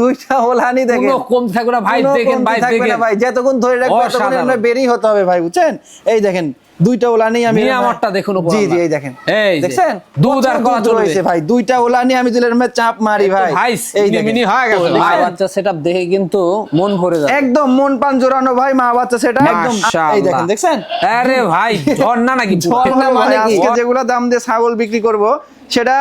দুইটা ওলানি দেখেন। কম থাকবে না ভাই দেখেন ভাই দেখেন। ভাই যতক্ষণ ধরে রাখবে ততক্ষণ। বেরি হতে হবে ভাই বুঝছেন? এই দেখেন দুইটা ওলানি আমি নিয়ামতটা দেখুন জি জি এই দেখেন। এই দেখছেন? দুধ আর কলা। ভাই। দুইটা ওলানি আমি দিলের মধ্যে চাপ মারি ভাই। এই মিনি হয়ে গেছে। মা বাচ্চা সেটআপ দেখে কিন্তু মন ভরে যায় একদম মন পান জোরানো ভাই মা বাচ্চা সেটা একদম এই দেখেন দেখছেন? আরে ভাই ঝর্ণা নাকি ঝর্ণা মানে আজকে যেগুলো দাম দিয়ে ছাগল বিক্রি করব সেটা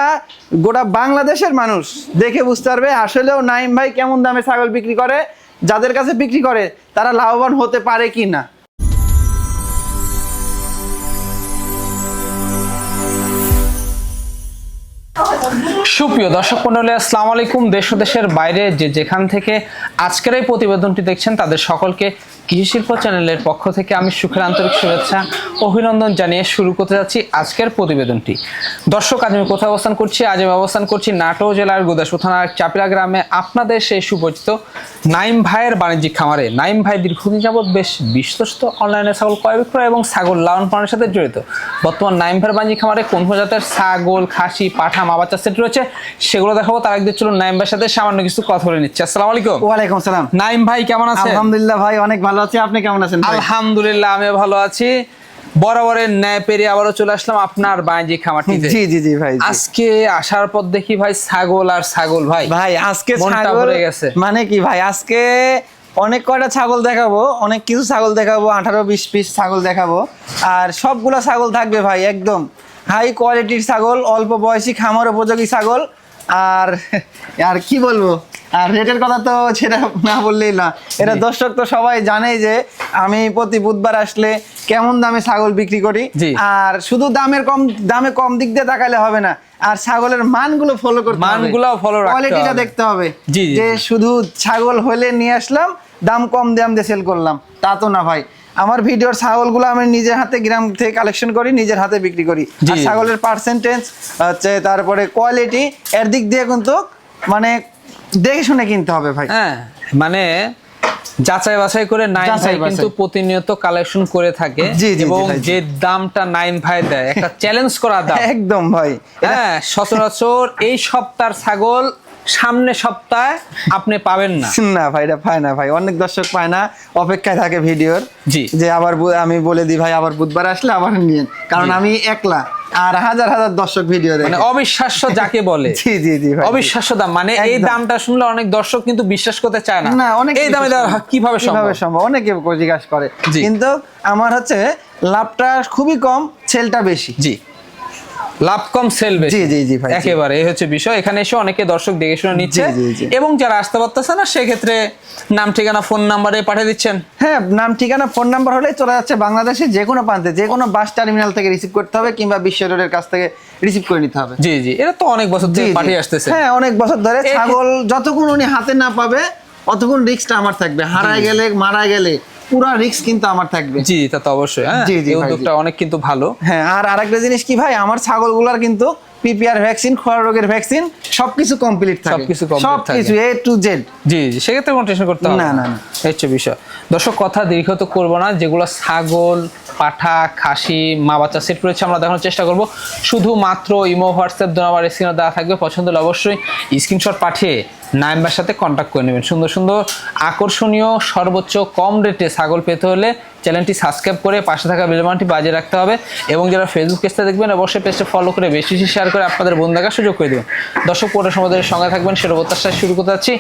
গোটা বাংলাদেশের মানুষ দেখে বুঝতে পারবে। আসলেও নাইম ভাই কেমন দামে ছাগল বিক্রি করে যাদের কাছে বিক্রি করে তারা লাভবান হতে পারে কি না সুপ্রিয় দর্শক মন্ডলী, আসসালামু আলাইকুম। দেশ দেশের বাইরে যে যেখান থেকে আজকের এই প্রতিবেদনটি দেখছেন, তাদের সকলকে কৃষি শিল্প চ্যানেলের পক্ষ থেকে আমি সুখের আন্তরিক শুভেচ্ছা অভিনন্দন জানিয়ে শুরু করতে যাচ্ছি আজকের প্রতিবেদনটি। দর্শক আজ আমি কোথায় অবস্থান করছি? আজ আমি অবস্থান করছি নাটোর জেলার গোদাসু থানার চাপিলা গ্রামে। আপনাদের সেই সুপরিচিত নাইম ভাইয়ের বাণিজ্যিক খামারে। নাইম ভাই দীর্ঘদিন যাবৎ বেশ বিশ্বস্ত অনলাইনে ছাগল ক্রয় বিক্রয় এবং ছাগল লালন পালনের সাথে জড়িত। বর্তমান নাইম ভাইয়ের বাণিজ্যিক খামারে কোন কোন জাতের ছাগল খাসি পাঠা মা বাচ্চা সেট রয়েছে সেগুলো দেখাবো। তার একদিন চলুন নাইম ভাইয়ের সাথে সামান্য কিছু কথা বলে নিচ্ছে। আসসালামু আলাইকুম। ওয়ালাইকুম সালাম নাইম ভাই কেমন আছেন? আলহামদুলিল্লাহ ভাই অনেক ভালো আছি আপনি কেমন আছেন আলহামদুলিল্লাহ আমি ভালো আছি। বরাবরের ন্যায় পেরিয়ে আবারও চলে আসলাম আপনার বাণিজ্যিক খামারটিতে। জি জি জি ভাই আজকে আসার পর দেখি ভাই ছাগল আর ছাগল ভাই। ভাই আজকে ছাগল গেছে। মানে কি ভাই আজকে অনেক কয়টা ছাগল দেখাবো অনেক কিছু ছাগল দেখাবো আঠারো বিশ পিস ছাগল দেখাবো। আর সবগুলা ছাগল থাকবে ভাই একদম হাই কোয়ালিটির ছাগল অল্প বয়সী খামার উপযোগী ছাগল। আর আর কি বলব? আর রেটের কথা তো সেটা না বললেই না। এটা দর্শক তো সবাই জানেই যে আমি প্রতি বুধবার আসলে কেমন দামে ছাগল বিক্রি করি। আর শুধু দামের কম দামে কম দিক দিয়ে তাকালে হবে না। আর ছাগলের মানগুলো ফলো করতে হবে। মানগুলোও follow রাখতে কোয়ালিটিটা দেখতে হবে। যে শুধু ছাগল হলে নিয়ে আসলাম দাম কম দাম দিয়ে সেল করলাম। তা তো না ভাই। আমার ভিডিওর ছাগলগুলো আমি নিজের হাতে গ্রাম থেকে কালেকশন করি নিজের হাতে বিক্রি করি। আর ছাগলের পার্সেন্টেজ হচ্ছে তারপরে কোয়ালিটি এর দিক দিয়ে কিন্তু মানে দেখে শুনে কিনতে হবে ভাই। হ্যাঁ মানে যাচাই বাছাই করে নাইন ভাই কিন্তু প্রতিনিয়ত কালেকশন করে থাকে এবং যে দামটা নাইন ভাই দেয় একটা চ্যালেঞ্জ করা দাম। একদম ভাই। হ্যাঁ সচরাচর এই সপ্তাহের ছাগল সামনে সপ্তাহে আপনি পাবেন না। না ভাই এটা পায় না ভাই। অনেক দর্শক পায় না অপেক্ষায় থাকে ভিডিওর। জি। যে আবার আমি বলে দিই ভাই আবার বুধবার আসলে আবার নিয়ে কারণ। আমি একলা আর হাজার হাজার দর্শক ভিডিও দেখে। মানে অবিশ্বাস্য যাকে বলে। জি জি জি ভাই। অবিশ্বাস্য দাম। মানে এই দামটা শুনলে অনেক দর্শক কিন্তু বিশ্বাস করতে চায় না। না অনেক এই দামে কীভাবে সম্ভব? কীভাবে সম্ভব? অনেকে জিজ্ঞাসা করে। কিন্তু আমার হচ্ছে লাভটা খুবই কম সেলটা বেশি। জি। লাভ কম সেল বেশি। জি, জি, জি ভাই, একেবারে এই হচ্ছে বিষয়। এখানে এসে অনেকে দর্শক দেখে শুনে নিচ্ছে। এবং যারা আসতে পারতেছে না সেক্ষেত্রে নাম ঠিকানা ফোন নাম্বারে পাঠিয়ে দিচ্ছেন। হ্যাঁ নাম ঠিকানা ফোন নাম্বার হলেই চলে যাচ্ছে বাংলাদেশের যে কোনো প্রান্তে। যে কোনো বাস টার্মিনাল থেকে রিসিভ করতে হবে কিংবা বিশ্ব রোডের কাছ থেকে রিসিভ করে নিতে হবে। জি জি। এটা তো অনেক বছর জি। পাঠিয়ে আসতেছে। হ্যাঁ অনেক বছর ধরে ছাগল যতক্ষণ উনি হাতে না পাবে অতক্ষণ রিস্কটা আমার থাকবে। হারায় গেলে মারা গেলে। পুরা রিস্ক কিন্তু আমার থাকবে। জি তা তো অবশ্যই হ্যাঁ? জি, জি এই উদ্যোগটা অনেক কিন্তু ভালো। হ্যাঁ আর আরেকটা জিনিস কি ভাই আমার ছাগলগুলার কিন্তু পিপিআর ভ্যাকসিন খোয়া রোগের ভ্যাকসিন সবকিছু কমপ্লিট থাকে। সবকিছু complete সবকিছু এ টু জেড জি জি সেক্ষেত্রে কোনো টেনশন করতে হবে। না, না, না। হচ্ছে বিষয়। দর্শক কথা দীর্ঘ তো করব না যেগুলো ছাগল পাঠা খাসি মা বাচ্চা সেট রয়েছে আমরা দেখানোর চেষ্টা করব। শুধুমাত্র ইমো হোয়াটসঅ্যাপ দু নম্বর স্ক্রিনে দেওয়া থাকবে পছন্দ হলে অবশ্যই স্ক্রিনশট পাঠিয়ে নাইম্বার সাথে কন্ট্যাক্ট করে নেবেন। সুন্দর সুন্দর আকর্ষণীয় সর্বোচ্চ কম রেটে ছাগল পেতে হলে চ্যানেলটি সাবস্ক্রাইব করে পাশে থাকা বেলবানটি বাজিয়ে রাখতে হবে এবং যারা ফেসবুক পেজটা দেখবেন অবশ্যই পেজটা ফলো করে বেশি বেশি শেয়ার করে আপনাদের বন্ধু দেখার সুযোগ করে দেবেন। দর্শক পরে সমাজের সঙ্গে থাকবেন সেটা প্রত্যাশায় শুরু করতে যাচ্ছি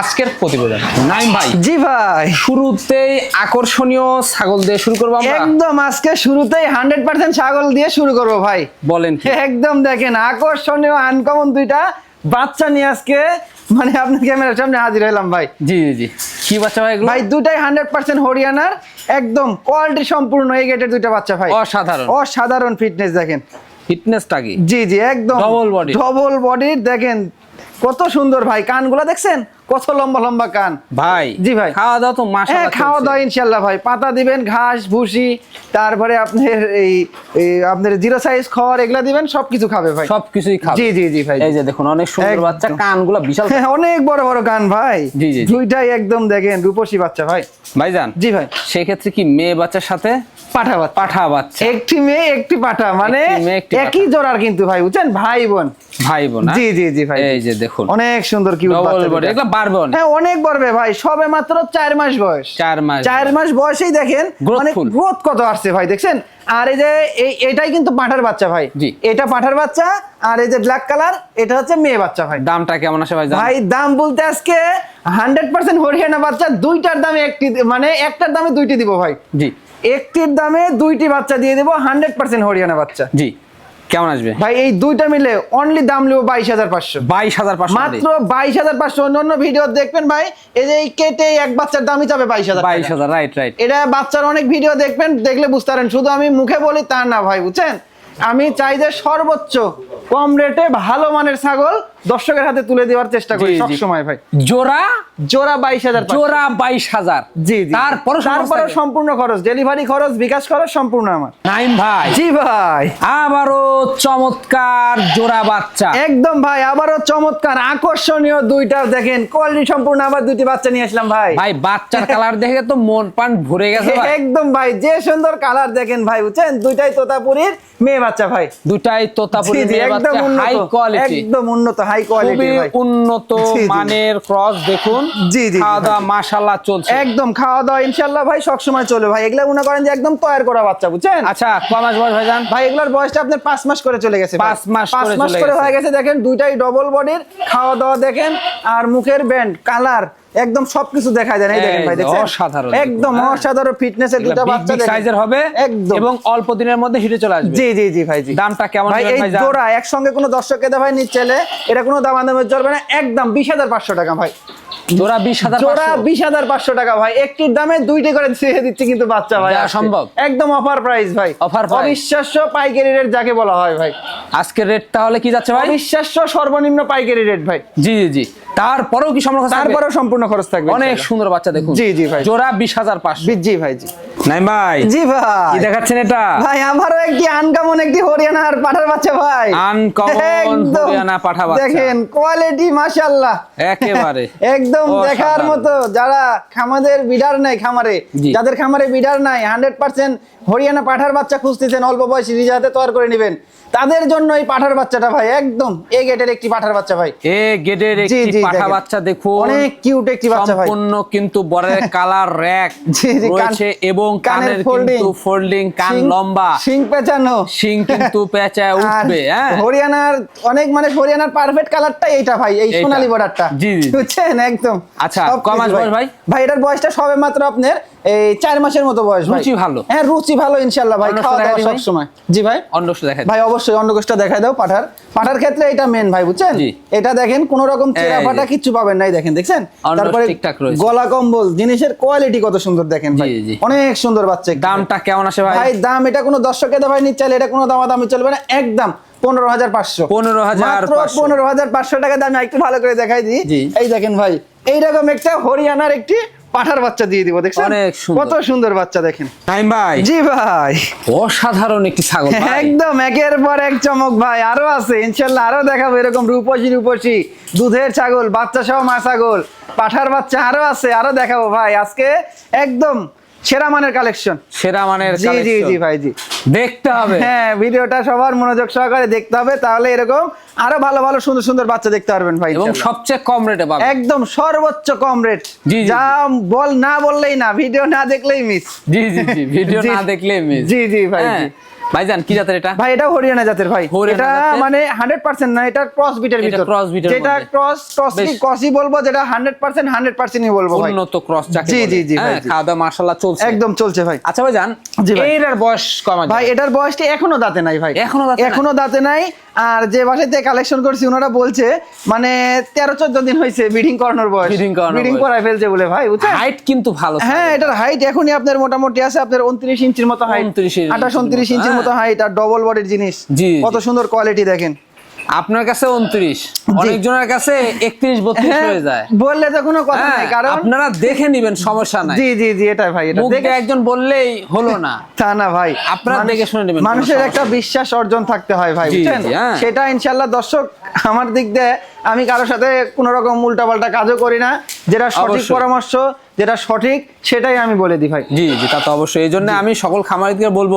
আজকের প্রতিবেদন। নাইম ভাই। জি ভাই। শুরুতেই আকর্ষণীয় ছাগল দিয়ে শুরু করব আমরা। একদম আজকে শুরুতেই হান্ড্রেড পার্সেন্ট ছাগল দিয়ে শুরু করব ভাই। বলেন কি? একদম দেখেন আকর্ষণীয় আনকমন দুইটা বাচ্চা নিয়ে আজকে মানে আপনার ক্যামেরার সামনে হাজির হলাম ভাই। জি জি জি। কি বাচ্চা ভাই ভাই দুটাই হান্ড্রেড পার্সেন্ট হরিয়ানার একদম কোয়ালিটি সম্পূর্ণ এই গেটের দুইটা বাচ্চা ভাই। অসাধারণ। অসাধারণ ফিটনেস দেখেন। ফিটনেসটা কি? জি জি একদম ডবল বডি ডবল বডির দেখেন কত সুন্দর ভাই কানগুলা দেখছেন? কত লম্বা লম্বা কান? ভাই জি ভাই। খাওয়া দাওয়া তো হ্যাঁ খাওয়া দাওয়া ইনশাল্লাহ ভাই। পাতা দিবেন ঘাস ভুসি তারপরে আপনার এই আপনার জিরো সাইজ খড় এগুলা দিবেন সবকিছু খাবে ভাই। সবকিছুই খাবে। জি জি জি ভাই। এই যে দেখুন অনেক সুন্দর বাচ্চা কানগুলো বিশাল। হ্যাঁ, অনেক বড় বড় গান ভাই। জি, জি। দুইটাই একদম দেখেন রূপসী বাচ্চা ভাই। ভাইজান জি ভাই। সেক্ষেত্রে কি মেয়ে বাচ্চার সাথে? পাঠা বাচ্চা। পাঠা বাচ্চা। একটি মেয়ে একটি পাঠা মানে। একই জোড়ার কিন্তু ভাই বুঝছেন? ভাই বোন। ভাই বোন? জি জি জি ভাই। এই যে দেখুন। অনেক সুন্দর কি এগুলো বাড়বে হ্যাঁ অনেক বাড়বে ভাই সবে মাত্র চার মাস বয়স। চার মাস চার মাস বয়সেই দেখেন Growthful. মানে গ্রোথ কত আসছে ভাই দেখছেন? আর এই যে এটাই কিন্তু পাঠার বাচ্চা ভাই। এটা পাঠার বাচ্চা আর এই যে ব্ল্যাক কালার এটা হচ্ছে মেয়ে বাচ্চা ভাই। দামটা কেমন আসে ভাই ভাই দাম বলতে আজকে হান্ড্রেড পার্সেন্ট হরিয়ানা বাচ্চা দুইটার দামে একটি মানে একটার দামে দুইটি দিব ভাই। জি। একটির দামে দুইটি বাচ্চা দিয়ে দেবো হান্ড্রেড পার্সেন্ট হরিয়ানা বাচ্চা। জি। কেমন আসবে? ভাই এই দুইটা মিলে অনলি দাম নেব বাইশ হাজার পাঁচশো। বাইশ হাজার পাঁচশো মাত্র বাইশ হাজার পাঁচশো। অন্য অন্য ভিডিও দেখবেন ভাই এই যে কেটে এক বাচ্চার দামই যাবে বাইশ হাজার বাইশ হাজার রাইট রাইট এটা বাচ্চার অনেক ভিডিও দেখবেন দেখলে বুঝতে পারেন। শুধু আমি মুখে বলি তা না ভাই বুঝছেন? আমি চাই যে সর্বোচ্চ কম রেটে ভালো মানের ছাগল দর্শকের হাতে তুলে দেওয়ার চেষ্টা করি জি। সবসময় ভাই। জোড়া? জোড়া বাইশ হাজার জোড়া বাইশ হাজার। জি জি। তারপরে তারপরে সম্পূর্ণ খরচ। ডেলিভারি খরচ বিকাশ খরচ সম্পূর্ণ আমার। নাইম ভাই। জি ভাই। আবারও চমৎকার জোড়া বাচ্চা। একদম ভাই আবারও চমৎকার আকর্ষণীয় দুইটা। দেখেন কোয়ালিটি সম্পূর্ণ আবার দুইটি বাচ্চা নিয়ে আসলাম ভাই। ভাই বাচ্চার কালার দেখে তো মন প্রাণ ভরে গেছে একদম ভাই যে সুন্দর কালার দেখেন ভাই বুঝছেন? দুইটাই তোতাপুরীর মেয়ে বাচ্চা ভাই। দুটাই তোতাপুরি জি, জি, মেয়ে বাচ্চা। একদম হাই কোয়ালিটি একদম উন্নত হাই কোয়ালিটি ভাই। উন্নত। মানের ক্রস দেখুন। জি, জি, খাওয়া দাওয়া ভাই। মাশাল্লাহ চলছে। একদম খাওয়া দাওয়া ইনশাল্লাহ ভাই সবসময় চলে ভাই এগুলা মনে করেন যে একদম তৈরি করা বাচ্চা বুঝছেন? আচ্ছা কমাস বয়স ভাইজান? ভাই এগুলার বয়সটা আপনার পাঁচ মাস করে চলে গেছে। পাঁচ মাস পাঁচ মাস করে হয়ে গেছে দেখেন দুইটাই ডবল বডির খাওয়া দাওয়া দেখেন আর মুখের ব্যান্ড কালার একদম সবকিছু দেখা যায় না, এই দেখেন ভাই দেখেন অসাধারণ একদম অসাধারণ ফিটনেস অসাধারণ ফিটনেসের দুটো বাচ্চা দেখেন। সাইজের হবে একদম। এবং অল্প দিনের মধ্যে হিটে চলে আসবে। জি জি জি ভাই জি। দামটা কেমন ভাই এই? জোড়া একসঙ্গে কোনো দর্শককে ভাই হয় নিচ্ছেলে এটা কোনো দাম দামে চলবে না একদম বিশ হাজার পাঁচশো টাকা ভাই। জোড়া বিশ হাজার জোড়া বিশ হাজার পাঁচশো টাকা ভাই। একটুর দামে দুইটি করে ছেড়ে দিচ্ছে কিন্তু বাচ্চা ভাই সম্ভব? একদম অফার প্রাইস ভাই। অফার? অবিশ্বাস্য পাইকারি রেট যাকে বলা হয় ভাই। আজকের রেট তাহলে কি যাচ্ছে ভাই? অবিশ্বাস্য সর্বনিম্ন পাইকারি রেট ভাই। জি জি জি। তারপরেও কি সম্ভব তারপরেও সম্পূর্ণ খরচ থাকবে অনেক সুন্দর বাচ্চা দেখুন। জি, জি ভাই। জোড়া বিশ হাজার পাঁচশো। জি ভাই জি। নাই ভাই জি ভাই। কি দেখাচ্ছেন এটা? ভাই আমারও একটি আনকামন একটি হরিয়ানার পাঠার বাচ্চা ভাই। হরিয়ানা পাঠা বাচ্চা। দেখেন কোয়ালিটি মাশাআল্লাহ। একেবারে। একদম দেখার মতো যারা খামাদের বিডার নাই খামারে যাদের খামারে বিডার নাই হান্ড্রেড পার্সেন্ট হরিয়ানা পাঠার বাচ্চা খুঁজতেছেন অল্প বয়সী রিজাতে তৈরি করে নেবেন। তাদের জন্য এই পাঠার বাচ্চাটা ভাই একদম এ গেটের একটি পাঠার বাচ্চা ভাই। এ গেটের একটি পাঠা বাচ্চা দেখুন। অনেক কিউট একটি বাচ্চা ভাই। সম্পূর্ণ কিন্তু বরের কালার র্যাক রয়েছে এবং কানের কিন্তু ফোল্ডিং কান লম্বা। শিং পেঁচানো। শিং কিন্তু পেঁচায় উঠবে হ্যাঁ। হরিয়ানার অনেক মানে হরিয়ানার পারফেক্ট কালারটা এইটা ভাই এই। সোনালী বর্ডারটা। জি। বুঝছেন? একদম। আচ্ছা, মাস বয়স ভাই? ভাই এটার বয়সটা সবে মাত্র আপনার এই চার মাসের মতো বয়স রুচি ভালো। হ্যাঁ রুচি ভালো ইনশাল্লাহ ভাই। খাওয়া দাওয়া সব সময় জি ভাই। অন্ডকোষ দেখাই ভাই অবশ্যই অন্ডকোষটা দেখাই দাও পাঠার। পাঠার ক্ষেত্রে এটা মেন ভাই বুঝছেন। এটা দেখেন কোন রকম চেরা ফাটা কিচ্ছু পাবেন নাই দেখেন দেখছেন? তারপরে। গলা কম্বল জিনিসের কোয়ালিটি কত সুন্দর দেখেন ভাই। অনেক সুন্দর বাচ্চা দামটা কেমন আসে ভাই? ভাই দাম এটা কোনো দর্শকের ভাই নিচ্ছে চাইলে এটা কোনো দামা দামি চলবে না একদম পনেরো হাজার পাঁচশো। 15,500 পনেরো হাজার পাঁচশো টাকা দামে একটু ভালো করে দেখাই দিই। এই দেখেন ভাই এইরকম একটা হরিয়ানার একটি পাঠার বাচ্চা দিয়ে দিব দেখছেন? অনেক সুন্দর। কত সুন্দর বাচ্চা দেখেন। টাইম ভাই। জি ভাই। অসাধারণ একটি ছাগল ভাই। একদম একের পর এক চমক ভাই। আরও আছে ইনশাআল্লাহ আরও দেখাবো এরকম রূপসী রূপসী দুধের ছাগল বাচ্চা সহ মা ছাগল পাঠার বাচ্চা আরও আছে আরও দেখাবো ভাই। আজকে একদম সেরা মানের কালেকশন সেরা মানের জি জি জি ভাই জি। দেখতে হবে। হ্যাঁ ভিডিওটা সবার মনোযোগ সহকারে দেখতে হবে তাহলে এরকম আরও ভালো ভালো সুন্দর সুন্দর বাচ্চা দেখতে পারবেন ভাই এবং সবচেয়ে কম রেটে পাবেন। একদম সর্বোচ্চ কম রেট যা বল না বললেই না ভিডিও না দেখলেই মিস জি জি জি ভিডিও না দেখলেই মিস জি, জি, ভাই, জি। ভাইজান কি জাতের এটা? ভাই এটা হরিয়ানা জাতের ভাই। এটা মানে হান্ড্রেড পার্সেন্ট না এটা ক্রস বিটের ভিতর। breed যেটা ক্রস ক্রস। ক্রসই বলব যেটা হান্ড্রেড পার্সেন্ট হান্ড্রেড পার্সেন্টই বলব ভাই। উন্নত ক্রস যাকে জি, জি, জি, ভাই, হ্যাঁ, খাওয়া দাওয়া মাশাআল্লাহ চলছে। একদম চলছে ভাই। আচ্ছা ভাইজান ভাই। বয়স কম আছে ভাই এটার বয়সটা এখনও দাঁতে নাই ভাই। এখনও দাঁতে এখনও দাঁতে নাই। আর যে বাসাতে কালেকশন করছি ওনারা বলছে মানে তেরো চোদ্দ দিন হয়েছে ব্রিডিং করানোর বয়স। ব্রিডিং। করায় ফেলছে বলে ভাই বুঝছেন? হাইট কিন্তু ভালো হ্যাঁ এটার হাইট এখনই আপনার মোটামুটি আছে আপনার উনত্রিশ ইঞ্চির মতো হাইট 29 ইঞ্চির আঠাশ উনত্রিশ ইঞ্চির হ্যাঁ। মতো হাইট আর ডবল বডির জিনিস। কত সুন্দর কোয়ালিটি দেখেন। আপনার কাছে উনত্রিশ অনেকজনের কাছে একত্রিশ বত্রিশ হ্যাঁ, হয়ে যায়। বললে তো কোনো কথা হ্যাঁ, নাই কারণ আপনারা দেখে নিবেন সমস্যা নাই। জি জি জি এটাই ভাই এটা দেখে একজন বললেই হলো না। তা না ভাই আপনারা দেখে শুনে নেবেন, মানুষের একটা বিশ্বাস অর্জন থাকতে হয় ভাই বুঝছেন? হ্যাঁ। সেটা ইনশাল্লাহ দর্শক আমার দিক দিয়ে আমি কারোর সাথে কোনো রকম উল্টাপাল্টা কাজও করি না। যেটা সঠিক পরামর্শ যেটা সঠিক সেটাই আমি বলে দিই ভাই। জি জি তা তো অবশ্যই। এই জন্য আমি সকল খামারিদের বলব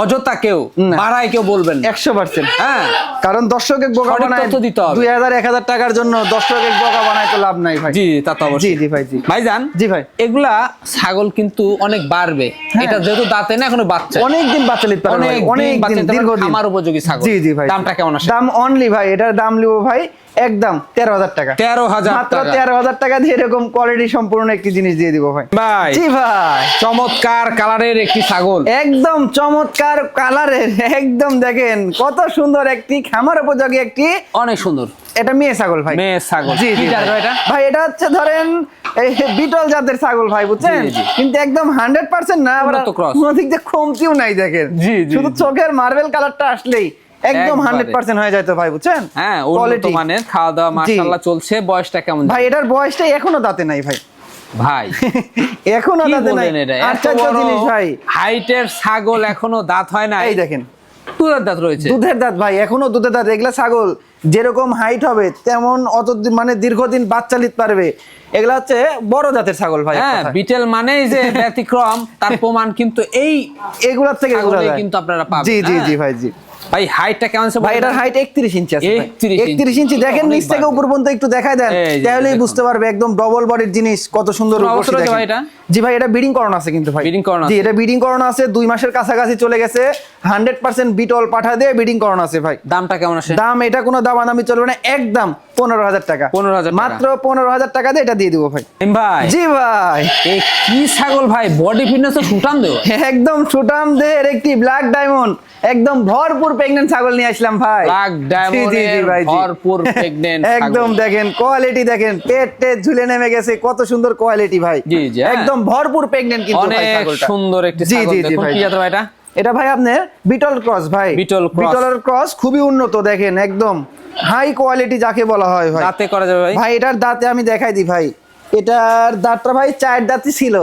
অযথা কেউ। বাড়ায় কেউ বলবেন একশো পার্সেন্ট হ্যাঁ। কারণ দর্শকের বোকা সঠিক বানায় দিতে হবে। দুই হাজার এক হাজার টাকার জন্য দর্শকের বোকা বানায় তো লাভ নাই ভাই। জি তা তো অবশ্যই। জি ভাই জি। ভাইজান জি ভাই। এগুলা ছাগল কিন্তু অনেক বাড়বে। হ্যাঁ। এটা যেহেতু দাঁতে না এখনও বাচ্চা। অনেক দিন বাচ্চা নিতে পারবে অনেক অনেক দিন দীর্ঘদিন। খামার উপযোগী ছাগল। জি জি ভাই। দামটা কেমন আসে? দাম অনলি ভাই এটার দাম লিবো ভাই একদম তেরো হাজার টাকা। তেরো হাজার মাত্র তেরো হাজার টাকা দিয়ে এরকম কোয়ালিটি সম্পূর্ণ একটি জিনিস দিয়ে দিব ভাই ভাই। জি ভাই। চমৎকার কালারের একটি ছাগল। একদম চমৎকার কালারের একদম দেখেন কত সুন্দর একটি খামার উপযোগী একটি অনেক সুন্দর। এটা মেয়ে ছাগল ভাই। মেয়ে ছাগল। জি জি এটা? ভাই এটা হচ্ছে ধরেন এই বিটল জাতের ছাগল ভাই বুঝছেন। কিন্তু একদম হান্ড্রেড পার্সেন্ট না আবার দিক দিয়ে কমতিও নাই দেখেন। জি, জি, শুধু চোখের মার্বেল কালারটা আসলেই একদম একবারে। হান্ড্রেড পার্সেন্ট হয়ে যায় তো ভাই বুঝছেন? হ্যাঁ উন্নত Quality। মানের খাওয়া দাওয়া। মাশাআল্লাহ চলছে বয়সটা কেমন? ভাই এটার বয়সটা এখনও দাঁতে নাই ভাই। ভাই এখনও দাঁতে নাই? আশ্চর্য জিনিস ভাই। হাইটের ছাগল এখনও দাঁত হয় না এই দেখেন। দুধের দাঁত রয়েছে। দুধের দাঁত ভাই এখনও দুধের দাঁত। এগুলা ছাগল যেরকম হাইট হবে তেমন অত মানে দীর্ঘদিন বাচ্চা নিতে পারবে। এগুলা হচ্ছে বড় জাতের ছাগল ভাই হ্যাঁ বিটেল মানেই যে ব্যতিক্রম তার প্রমাণ কিন্তু এই এগুলার থেকে। কিন্তু আপনারা পাবেন, জি জি হ্যাঁ। জি ভাই জি। ভাই হাইটটা কেমন আছে ভাই এটার? হাইট একত্রিশ ইঞ্চি আছে 31 ইঞ্চি। একত্রিশ ইঞ্চি দেখেন নিচ থেকে উপর পর্যন্ত একটু দেখাই দেন তাহলেই বুঝতে পারবে একদম ডবল বডির জিনিস কত সুন্দর রূপসী দেখেন। ভাই জি ভাই এটা বিডিং করানো আছে কিন্তু ভাই। বিডিং করানো জি এটা বিডিং করানো আছে দুই মাসের কাছাকাছি চলে গেছে। হান্ড্রেড পার্সেন্ট বিটল পাঠা দিয়ে বিডিং করানো আছে ভাই। দামটা কেমন আসে? দাম এটা কোনো দামাদামি চলবে না একদম পনেরো হাজার টাকা। 15,000 টাকা। মাত্র পনেরো হাজার টাকা দিয়ে এটা দিয়ে দিব ভাই। ভাই। জি ভাই। কি ছাগল ভাই বডি ফিটনেস তো সুটান দেও। একদম সুটাম দেহের একটি ব্ল্যাক ডায়মন্ড একদম ভরপুর প্রেগনেন্ট ছাগল নিয়ে আসলাম ভাই। জি, ভাই, ভরপুর ছাগল। একদম দেখেন কোয়ালিটি দেখেন পেট টেট ঝুলে নেমে গেছে কত সুন্দর কোয়ালিটি ভাই। জি, জি, হ্যাঁ। একদম ভরপুর প্রেগনেন্ট কিন্তু ভাই অনেক সুন্দর একটি ছাগল দেখুন কি জাতের ভাই এটা? এটা ভাই আপনার বিটল ক্রস ভাই। বিটল। বিটলের ক্রস খুবই উন্নত দেখেন একদম। হাই কোয়ালিটি যাকে বলা হয় ভাই। দাঁতে করা যাবে ভাই। ভাই এটার দাঁতে আমি দেখাই দিই ভাই। এটার দাঁতটা ভাই চার দাঁতই ছিল।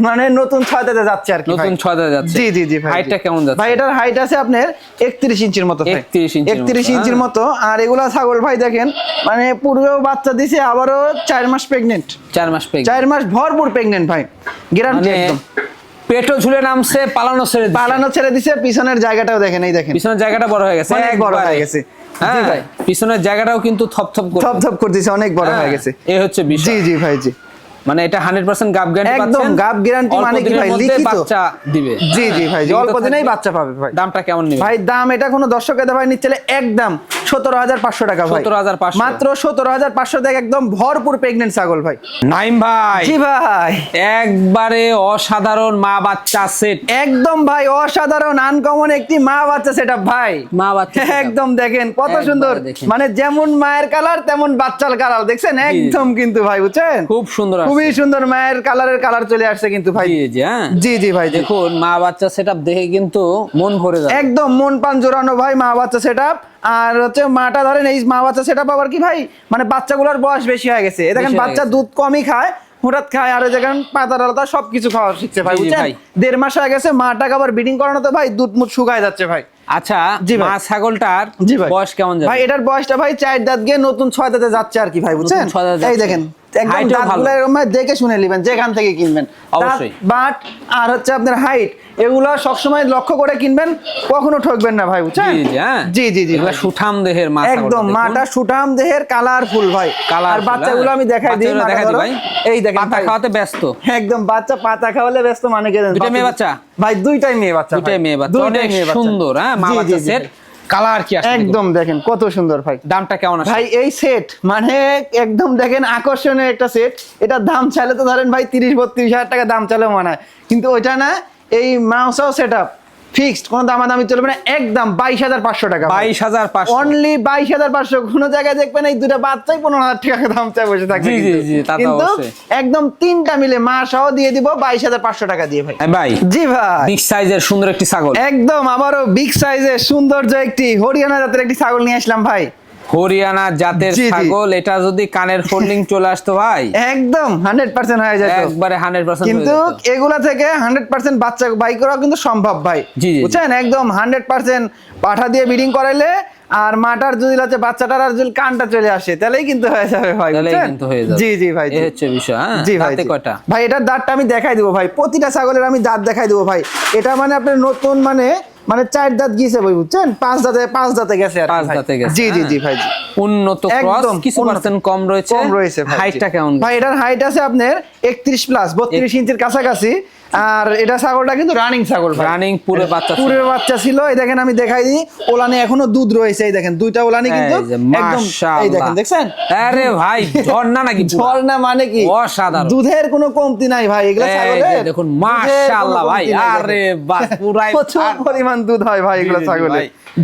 মানে নতুন ছয় দাঁতে যাচ্ছে আর কি নতুন ছয় দাঁতে যাচ্ছে। জি জি জি ভাই। হাইটটা কেমন যাচ্ছে? ভাই এটার হাইট আছে আপনার একত্রিশ ইঞ্চির মতো ভাই। 31 ইঞ্চির মতো, 31 ইঞ্চির হ্যাঁ। মতো। আর এগুলা ছাগল ভাই দেখেন মানে পূর্বেও বাচ্চা দিছে আবারও চার মাস প্রেগনেন্ট চার মাস পেয়ে চার মাস ভরপুর প্রেগনেন্ট ভাই। গ্যারান্টি মানে একদম। পেটও ঝুলে নামছে পালানো ছেড়ে। পালানো ছেড়ে দিছে পিছনের জায়গাটাও দেখেন এই দেখেন পিছনের জায়গাটা বড় হয়ে গেছে অনেক বড় হয়ে গেছে। হ্যাঁ ভাই। পিছনের জায়গাটাও কিন্তু থপথপ করে থপ থপ করতেছে অনেক বড় হয়ে গেছে এই হচ্ছে জি বিষয় জি ভাই জি মানে এটা 100% গাব গ্যারান্টি একদম গাব guarantee মানে কি ভাই, লিখিত। বাচ্চা দিবে। জি জি ভাই অল্প দিনেই বাচ্চা পাবে ভাই। দামটা কেমন নেবে? ভাই দাম এটা কোনো দর্শকের ভাই নিচ্ছে একদম সতেরো হাজার পাঁচশো টাকা ভাই। 17,500 মাত্র সতেরো হাজার পাঁচশো টাকা একদম ভরপুর প্রেগনেন্ট ছাগল ভাই। নাইম ভাই। জি ভাই। একবারে অসাধারণ মা বাচ্চা সেট একদম ভাই অসাধারণ আনকমন একটি মা বাচ্চা সেটা ভাই। মা বাচ্চা একদম দেখেন কত সুন্দর। মানে যেমন মায়ের কালার তেমন বাচ্চার কালার দেখছেন? একদম কিন্তু ভাই বুঝছেন? খুব সুন্দর আসছে। খুবই সুন্দর মায়ের কালারের কালার চলে আসছে কিন্তু ভাই। জি জি হ্যাঁ। জি ভাই দেখুন মা বাচ্চা সেটআপ দেখে কিন্তু মন ভরে যাবে। একদম মন পান জোরানো ভাই মা বাচ্চা সেট আর হচ্ছে মাটা ধরেন এই মা বাচ্চা সেট আবার কি ভাই? মানে বাচ্চাগুলোর বয়স বেশি হয়ে গেছে। দেখেন বাচ্চা দুধ কমই খায় হঠাৎ খায় আর দেখেন পাতা টাতা সবকিছু খাওয়া শিখছে ভাই বুঝছেন? ভাই। দেড় মাস হয়ে গেছে মাটাকে আবার ব্রিডিং করানো তো ভাই দুধ মুখ শুকায় যাচ্ছে ভাই। আচ্ছা জি মা ছাগলটার বয়স কেমন ভাই এটার বয়সটা ভাই চার দাঁত গিয়ে নতুন ছয় দাঁতে যাচ্ছে আর কি ভাই বুঝছেন? এই দেখেন। একদম দাঁতগুলো এরকম দেখে শুনে নেবেন যেখান থেকে কিনবেন অবশ্যই। বাট আর হচ্ছে আপনার হাইট এগুলো সবসময় লক্ষ্য করে কিনবেন কখনো ঠকবেন না ভাই বুঝছেন জি জি হ্যাঁ জি। সুঠাম দেহের একদম মাটা সুঠাম দেহের কালারফুল ভাই Colourful, আর বাচ্চাগুলো হ্যাঁ। আমি দেখাই দিই বাচ্চাগুলো দেখাই দিই ভাই। এই দেখেন পাতা খাওয়াতে ব্যস্ত একদম বাচ্চা পাতা খাওয়ালে ব্যস্ত মানে কে জানেন? দুইটা মেয়ে বাচ্চা? ভাই দুইটাই মেয়ে বাচ্চা দুটাই ভাই। মেয়ে বাচ্চা দুইটাই অনেক সুন্দর হ্যাঁ মা বাচ্চা সেট। কালার কি একদম দেখেন কত সুন্দর ভাই। দামটা কেমন ভাই এই সেট মানে একদম দেখেন আকর্ষণীয় একটা সেট এটার দাম চাইলে তো ধরেন ভাই তিরিশ বত্রিশ হাজার টাকা দাম চাইলেও মনে হয় কিন্তু ওইটা না এই মাউসাও সেট আপ ফিক্সড কোনো দামাদামি চলবে না একদম বাইশ হাজার পাঁচশো টাকা বাইশ হাজার পাঁচশো। অনলি বাইশ হাজার পাঁচশো কোনো জায়গায় দেখবেন এই দুটো বাচ্চাই পনেরো হাজার টাকা দাম চাই বসে থাকবে কিন্তু। একদম তিনটা মিলে মা সহ দিয়ে দিব বাইশ হাজার পাঁচশো টাকা দিয়ে ভাই। হ্যাঁ, ভাই। জি ভাই। বিগ সাইজের সুন্দর একটি ছাগল। একদম আবারও বিগ সাইজের সৌন্দর্য একটি হরিয়ানা জাতের একটি ছাগল নিয়ে আসলাম ভাই। হরিয়ানা জাতের। ছাগল এটা যদি কানের ফোল্ডিং চলে আসতো ভাই? একদম হান্ড্রেড পার্সেন্ট হয়ে যায় একবারে হান্ড্রেড পার্সেন্ট কিন্তু এগুলা থেকে হান্ড্রেড পার্সেন্ট বাচ্চা বাই করা কিন্তু সম্ভব ভাই। বুঝছেন? একদম হান্ড্রেড পার্সেন্ট পাঠা দিয়ে ব্রিডিং করাইলে আর মাটার যদি হচ্ছে বাচ্চাটার আর যদি কানটা চলে আসে তাহলেই কিন্তু হয়ে যাবে ভাই তাহলেই কিন্তু হয়ে যাবে। জি জি ভাই এই হচ্ছে বিষয় হ্যাঁ? জি ভাই কয়টা? ভাই এটার দাঁতটা আমি দেখাই দিব ভাই প্রতিটা ছাগলের আমি দাঁত দেখাই দিব ভাই। এটা মানে আপনার নতুন মানে মানে চার দাঁত গিয়েছে ভাই বুঝছেন? পাঁচ দাঁতে পাঁচ দাঁতে গেছে আর পাঁচ দাঁতে গেছে, জি জি। জি ভাই জি। উন্নত ক্রস একদম কিছু। পার্সেন্ট কম রয়েছে। কম রয়েছে ভাই হাইটটা কেমন? ভাই এটার হাইট আছে আপনার একত্রিশ প্লাস বত্রিশ ইঞ্চির কাছাকাছি। আর এটা ছাগলটা কিন্তু রানিং ছাগল রানিং পুরো বাচ্চা পুরে বাচ্চা ছিল। এই দেখেন আমি দেখাই দিই। ওলানে এখনও দুধ রয়েছে এই দেখেন। দুইটা ওলানি কিন্তু একদম এই দেখেন দেখছেন? আরে ভাই ঝর্ণা নাকি ঝর্ণা মানে কি? অসাধারণ। দুধের কোনো কমতি নাই ভাই এগুলো ছাগলে দেখুন মাশাআল্লাহ ভাই। আরে বাস পুরাই প্রচুর পরিমাণ দুধ হয় ভাই এগুলো জি,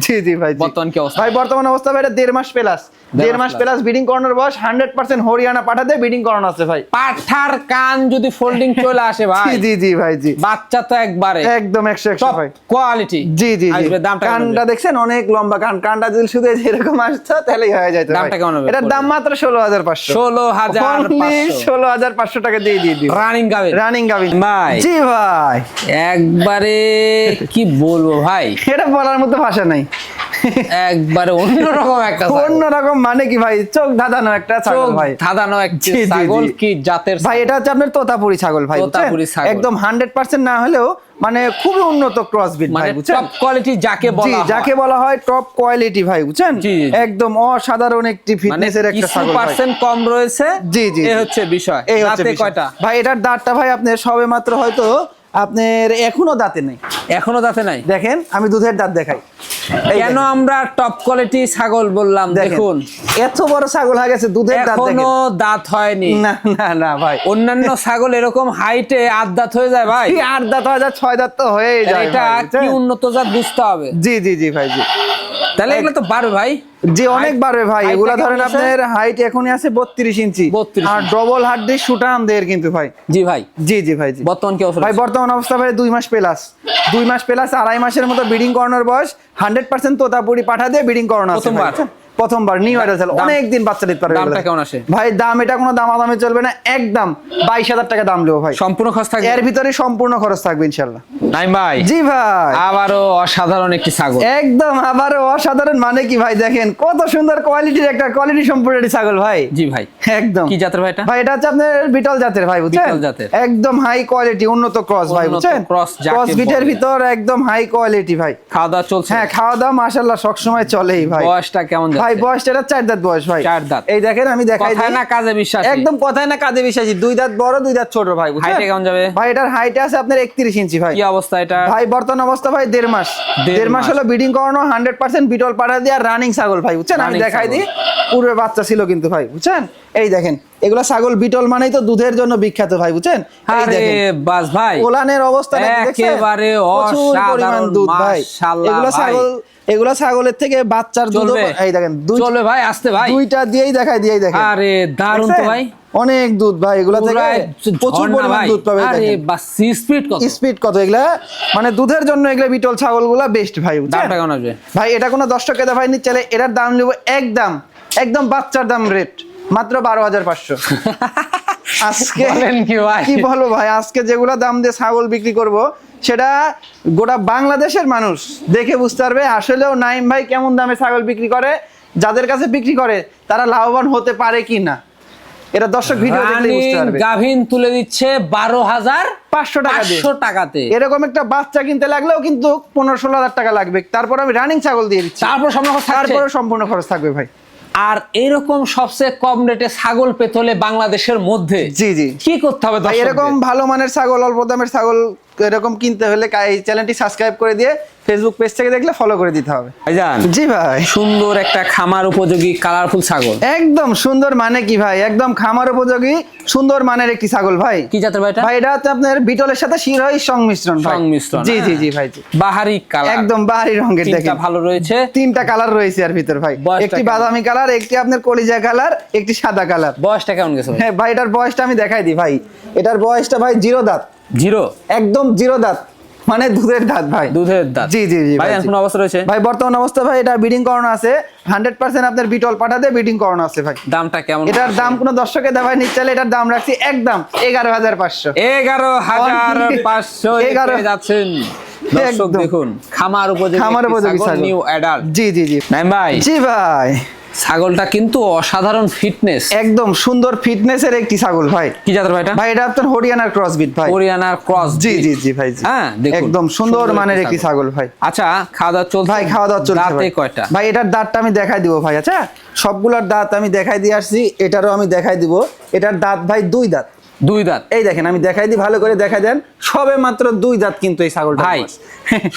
জি, জি ভাই বর্তমান কি অবস্থা? ভাই বর্তমান অবস্থা ভাই এটা দেড় মাস প্লাস দেড় মাস প্লাস ব্রিডিং করানোর বয়স হান্ড্রেড পার্সেন্ট হরিয়ানা পাঠাতে ব্রিডিং করানো আছে ভাই। পাঠার কান যদি ফোল্ডিং চলে আসে ভাই। জি জি ভাই জি। বাচ্চা তো একবারে। একদম একশো একশো ভাই। কোয়ালিটি জি জি জি। কানটা দেখছেন? অনেক লম্বা কান। কানটা যদি শুধু এরকম আসছে তাহলেই হয়ে যায় দামটা কেমন হবে? এটার দাম মাত্র ষোলো হাজার পাঁচশো। ষোলো হাজার ষোলো হাজার পাঁচশো টাকা দিয়ে দিয়ে দিই রানিং গাবে রানিং গাবি ভাই। জি ভাই। একবারে কি বলব ভাই? এটা বলার মতো ভাষা নাই। একবারে অন্যরকম একটা অন্যরকম মানে কি ভাই? চোখ ধাঁধানো একটা ছাগল ভাই। ধাঁধানো একটি জি, ছাগল কি জাতের ভাই এটা হচ্ছে আপনার তোতাপুরি ছাগল ভাই তোতাপুরি ছাগল। একদম হান্ড্রেড পার্সেন্ট না হলেও মানে খুবই উন্নত ক্রস বিট মানে ভাই বুঝছেন? টপ কোয়ালিটি যাকে বলা হয়। যাকে বলা হয় টপ কোয়ালিটি ভাই বুঝছেন। একদম অসাধারণ একটি মানে ফিটনেসের একটা ছাগল ভাই। পার্সেন্ট কম রয়েছে জি, জি, এই হচ্ছে বিষয়। এই হচ্ছে কয়টা? ভাই এটার দাঁতটা ভাই আপনার সবে মাত্র হয়তো আপনার এখনও দাঁতে নেই। এখনও দাঁতে নাই? দেখেন আমি দুধের দাঁত দেখাই। কেন আমরা টপ কোয়ালিটি ছাগল বললাম? দেখুন এত বড় ছাগল হয়ে গেছে দুধের দাঁত এখনও দাঁত হয়নি। না না না ভাই। অন্যান্য ছাগল এরকম হাইটে আট দাঁত হয়ে যায় ভাই। আট দাঁত হয় যা ছয় দাঁত তো হয়ে যায় এটা কি উন্নত জাত বুঝতে হবে। জি জি জি ভাই জি। তাহলে এগুলো তো বাড়বে ভাই। জি অনেক বাড়বে ভাই। এগুলা ধরেন আপনার হাইট এখনই আছে বত্রিশ ইঞ্চি। আর ডবল হাট দিয়ে সুটান দের কিন্তু ভাই। জি ভাই। জি জি ভাই জি। বর্তমান কি অবস্থা ভাই বর্তমান অবস্থা ভাই, দুই মাস প্লাস দুই মাস প্লাস আড়াই মাসের মতো ব্রিডিং করানোর বয়স। হান্ড্রেড পার্সেন্ট তোতাপুরি পাঠা দিয়ে বিডিং করানো আছে প্রথমবার? নিউ অ্যাডাল অনেক দিন বাচ্চা দিতে পারবে দামটা কেমন আসে? ভাই দাম এটা কোনো দামাদামি চলবে না একদম বাইশ হাজার টাকা দাম দেবো ভাই। সম্পূর্ণ খরচ থাকবে? এর ভিতরে সম্পূর্ণ খরচ থাকবে ইনশাল্লাহ নাই ভাই জি ভাই। আবারও অসাধারণ একটি ছাগল। একদম আবার অসাধারণ মানে কি ভাই দেখেন কত সুন্দর কোয়ালিটির একটা কোয়ালিটি সম্পূর্ণ একটি ছাগল ভাই। জি ভাই। একদম। কি জাতের ভাই এটা? ভাই এটা হচ্ছে আপনার বিটল জাতের ভাই বুঝছেন? বিটল জাতের। একদম হাই কোয়ালিটি উন্নত ক্রস ভাই বুঝছেন? যাকে ক্রস বিটের ভিতর একদম হাই কোয়ালিটি ভাই। খাওয়া দাওয়া চলছে। হ্যাঁ খাওয়া দাওয়া মাশাআল্লাহ সবসময় চলেই ভাই। বয়সটা কেমন ভাই বয়সটা এটা চার দাঁত বয়স ভাই। চার দাঁত। এই দেখেন আমি দেখাই কথায় না কাজে বিশ্বাস। একদম কথায় না কাজে বিশ্বাসী। দুই দাঁত বড় দুই দাঁত ছোট ভাই বুঝছেন? হাইটে কেমন যাবে? ভাই এটার হাইটে আছে আপনার একত্রিশ ইঞ্চি ভাই। কি অবস্থা এটা? ভাই বর্তমান অবস্থা ভাই দেড় মাস। দেড় মাস। হলো ব্রিডিং করানো হান্ড্রেড পার্সেন্ট বিটল পাড়া দিয়ে রানিং ছাগল ভাই বুঝছেন? আমি দেখাই দিই পূর্বে বাচ্চা ছিল কিন্তু ভাই বুঝছেন? এই দেখেন এগুলো ছাগল বিটল মানেই তো দুধের জন্য বিখ্যাত ভাই বুঝছেন? আরে বাস ভাই। ওলানের অবস্থা একেবারে অসাধারণ, দুধ ভাই। এগুলো ছাগল এগুলো ছাগলের থেকে বাচ্চার দুধ এই দেখেন চলবে ভাই আসতে ভাই। দুইটা দিয়েই দেখাই দিয়েই দেখেন আরে দারুণ তো ভাই। অনেক দুধ ভাই এগুলো থেকে প্রচুর পরিমাণ দুধ পাবে আরে। বাস স্পিড কত? স্পিড কত? এগুলা মানে দুধের জন্য এগুলা বিটল ছাগলগুলা বেস্ট ভাই দামটা কেমন আসবে? ভাই এটা কোনো দশ টাকা ভাই নিচ্ছে এটার দাম নেব একদম একদম বাচ্চার দাম রেট মাত্র বারো হাজার পাঁচশো। আজকে বলেন কি ভাই? কি বলব ভাই আজকে যেগুলো দাম দিয়ে ছাগল বিক্রি করব সেটা গোটা বাংলাদেশের মানুষ দেখে বুঝতে পারবে। আসলেও নাইম ভাই কেমন দামে ছাগল বিক্রি করে যাদের কাছে বিক্রি করে তারা লাভবান হতে পারে কি না এটা দর্শক ভিডিও দেখলে বুঝতে পারবে। গাভিন তুলে দিচ্ছে বারো হাজার পাঁচশো টাকা পাঁচশো টাকাতে। এরকম একটা বাচ্চা কিনতে লাগলেও কিন্তু পনেরো ষোলো হাজার টাকা লাগবে। তারপর আমি রানিং ছাগল দিয়ে দিচ্ছি। তারপর সম্ভব তারপরে সম্পূর্ণ খরচ থাকবে ভাই। আর এরকম সবচেয়ে কম রেটে ছাগল পেতে হলে বাংলাদেশের মধ্যে? জি জি। কি করতে হবে এরকম ভালো মানের ছাগল অল্প দামের ছাগল এরকম কিনতে হলে এই চ্যানেলটি সাবস্ক্রাইব করে দিয়ে ফেসবুক পেজ থেকে দেখলে ফলো করে দিতে হবে। ভাইজান জি ভাই। সুন্দর একটা খামার উপযোগী কালারফুল ছাগল। একদম সুন্দর মানে কি ভাই? একদম খামার উপযোগী সুন্দর মানের একটি ছাগল ভাই। কি জাতের ভাই এটা? ভাই এটা হচ্ছে আপনার বিটলের সাথে শিরোই সংমিশ্রণ ভাই। সংমিশ্রণ, জি জি হ্যাঁ। জি ভাই বাহারি কালার একদম বাহারি রঙের তিনটা দেখেন। ভালো রয়েছে। তিনটা কালার রয়েছে আর ভিতর ভাই। একটি বাদামি কালার একটি আপনার কলিজা কালার একটি সাদা কালার বয়সটা কেমন গেছে হ্যাঁ ভাই এটার বয়সটা আমি দেখাই দিই ভাই। এটার বয়সটা ভাই জিরো দাঁত। জিরো? একদম জিরো দাঁত। মানে দুধের দাঁত ভাই। দুধের দাঁত। জি জি জি ভাই ভাই। কোন অবস্থা রয়েছে? ভাই বর্তমান অবস্থা ভাই এটা বিডিং করানো আছে। হান্ড্রেড পার্সেন্ট আপনার বিটল পাঠাতে বিডিং করানো আছে ভাই। দামটা কেমন এটার দাম কোনো দর্শকে দেওয়া হয় নিচ্ছে এটার দাম রাখছি একদম এগারো হাজার পাঁচশো। এগারো হাজার Only পাঁচশো এগারো। পেয়ে যাচ্ছেন। দর্শক দেখুন খামার উপযোগী খামার উপযোগী। নিউ অ্যাডাল্ট জি জি জি। নাইম ভাই। জি ভাই। ছাগলটা কিন্তু অসাধারণ ফিটনেস একদম সুন্দর ফিটনেসের একটি ছাগল ভাই। কি জাতের ভাইটা ভাই এটা আপনার হরিয়ানার ক্রসবিট ভাই। হরিয়ানার ক্রস জি জি জি ভাই জি। হ্যাঁ, দেখুন। একদম সুন্দর মানের একটি একটি ছাগল ভাই। আচ্ছা খাওয়া দাওয়া চলছে? ভাই খাওয়া দাওয়া চলছে দাঁতে কয়টা? ভাই এটার দাঁতটা আমি দেখাই দিব ভাই আচ্ছা? সবগুলোর দাঁত আমি দেখাই দিয়ে আসছি এটারও আমি দেখাই দিব। এটার দাঁত ভাই দুই দাঁত। দুই দাঁত? এই দেখেন আমি দেখাই দিই ভালো করে দেখা দেন। সবে মাত্র দুই দাঁত কিন্তু এই ছাগলটা ভাই